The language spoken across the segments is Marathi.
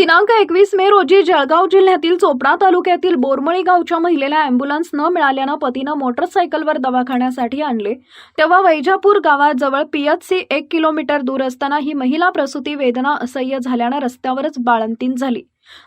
दिनांक एकवीस मे रोजी जळगाव जिल्ह्यातील चोपडा तालुक्यातील बोरमळी गावच्या महिलेला अँब्युलन्स न मिळाल्यानं पतीनं मोटरसायकलवर दवाखान्यासाठी आणले. तेव्हा वैजापूर गावाजवळ पीएचसी एक किलोमीटर दूर असताना ही महिला प्रसूती वेदना असह्य झाल्यानं रस्त्यावरच बाळंतीन झाली.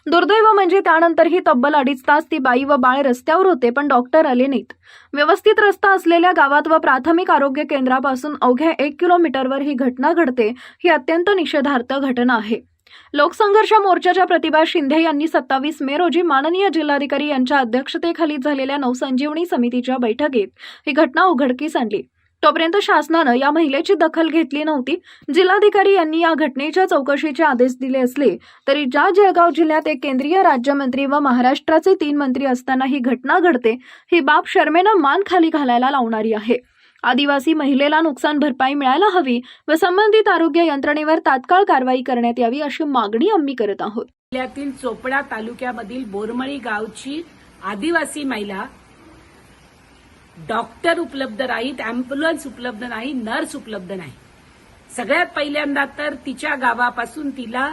दुर्दैव म्हणजे त्यानंतरही तब्बल अडीच तास ती बाई व बाळ रस्त्यावर होते पण डॉक्टर आले नाहीत. व्यवस्थित रस्ता असलेल्या गावात व प्राथमिक आरोग्य केंद्रापासून अवघ्या एक किलोमीटरवर ही घटना घडते ही अत्यंत निषेधार्थ घटना आहे. लोकसंघर्ष मोर्चाच्या प्रतिभा शिंदे यांनी सत्तावीस मे रोजी माननीय जिल्हाधिकारी यांच्या अध्यक्षतेखाली झालेल्या नवसंजीवनी समितीच्या बैठकीत ही घटना उघडकीस आणली. तोपर्यंत शासनानं या महिलेची दखल घेतली नव्हती. जिल्हाधिकारी यांनी या घटनेच्या चौकशीचे आदेश दिले असले तरी ज्या जळगाव जिल्ह्यात एक केंद्रीय राज्यमंत्री व महाराष्ट्राचे तीन मंत्री असताना ही घटना घडते ही बाब शर्मेनं मान खाली घालायला लावणारी आहे. आदिवासी महिलेला नुकसान भरपाई मिळायला हवी व संबंधित आरोग्य यंत्रणेवर तात्काळ कारवाई करण्यात यावी अशी मागणी आम्ही करत आहोत. जिल्ह्यातील चोपडा तालुक्यामधील बोरमळी गावची आदिवासी महिला डॉक्टर उपलब्ध नाहीत अँब्युलन्स उपलब्ध नाही नर्स उपलब्ध नाही. सगळ्यात पहिल्यांदा तर तिच्या गावापासून तिला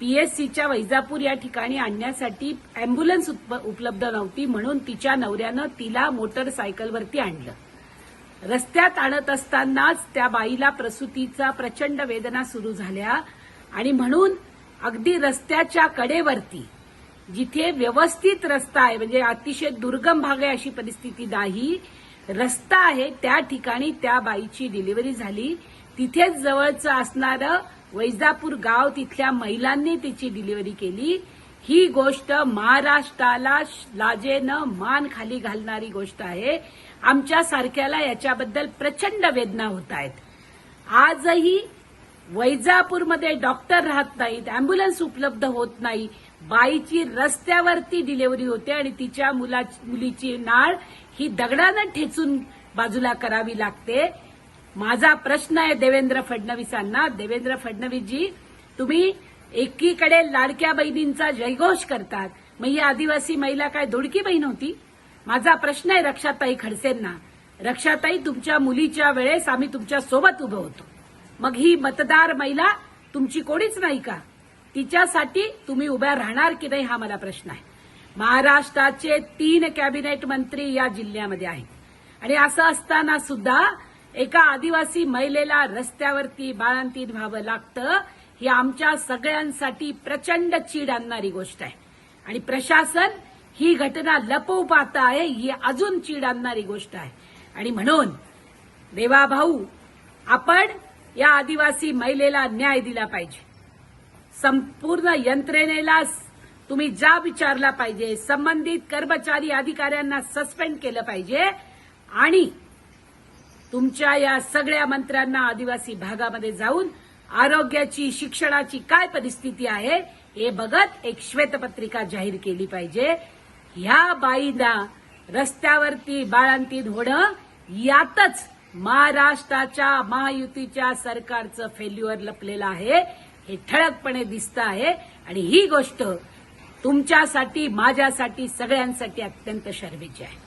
पीएससीच्या वैजापूर या ठिकाणी आणण्यासाठी अँब्युलन्स उपलब्ध नव्हती म्हणून तिच्या नवऱ्यानं तिला मोटरसायकलवरती आणलं. रस्त्यात आणत असतानाच त्या बाईला प्रसूतीचा प्रचंड वेदना सुरू झाल्या आणि म्हणून अगदी रस्त्याच्या कडेवरती जिथे व्यवस्थित रस्ता आहे म्हणजे अतिशय दुर्गम भाग आहे अशी परिस्थिती नाही रस्ता आहे त्या ठिकाणी त्या बाईची डिलिव्हरी झाली. तिथेच जवळचं असणारं वैजापूर गाव तिथल्या महिलांनी तिची डिलिव्हरी केली. ही गोष्ट महाराष्ट्राला लाजेनं मान खाली घालणारी गोष्ट आहे. आमच्या सारख्याला याच्याबद्दल प्रचंड वेदना होत आहेत. आजही वैजापूरमध्ये डॉक्टर राहत नाहीत अँब्युलन्स उपलब्ध होत नाही. बाईची रस्त्यावरती डिलिव्हरी होते आणि तिच्या मुला मुलीची नाळ ही दगडानं ठेचून बाजूला करावी लागते. माझा प्रश्न आहे देवेंद्र फडणवीसांना. देवेंद्र फडणवीसजी तुम्ही एकीकडे लाडक्या बहिणींचा जयघोष करतात. मग ही आदिवासी महिला काय धुडकी बहीण होती? माझा प्रश्न आहे रक्षाताई खडसेंना. रक्षाताई तुमच्या मुलीच्या वेळेस आम्ही तुमच्यासोबत उभं होतो. मग ही मतदार महिला तुमची कोणीच नाही का? तिच्यासाठी तुम्ही उभ्या राहणार की नाही हा मला प्रश्न आहे. महाराष्ट्राचे तीन कॅबिनेट मंत्री या जिल्ह्यामध्ये आहेत. आणि असं असताना सुद्धा एका आदिवासी महिलेला रस्त्यावरती बाळांतीन व्हावं लागतं ही आमच्या सगळ्यांसाठी प्रचंड चीड आणणारी गोष्ट आहे. आणि प्रशासन ही घटना लपवू पाहत आहे ही अजून चीड आणणारी गोष्ट आहे. आणि म्हणून देवा भाऊ आपण या आदिवासी महिलेला न्याय दिला पाहिजे. संपूर्ण यंत्रणेला तुम्ही जा विचारला पाहिजे. संबंधित कर्मचारी अधिकाऱ्यांना सस्पेंड केलं पाहिजे. आणि तुमच्या या सगळ्या मंत्र्यांना आदिवासी भागामध्ये जाऊन आरोग्याची शिक्षणाची काय परिस्थिती आहे हे बघत एक श्वेतपत्रिका जाहीर केली पाहिजे. ह्या बाईला रस्त्यावरती बाळांतीत होणं यातच महाराष्ट्राच्या महायुतीच्या सरकारचं फेल्युअर लपलेलं आहे. हे ठळकपणे दिसतं आहे. आणि ही गोष्ट तुमच्यासाठी माझ्यासाठी सगळ्यांसाठी अत्यंत शर्मेची आहे.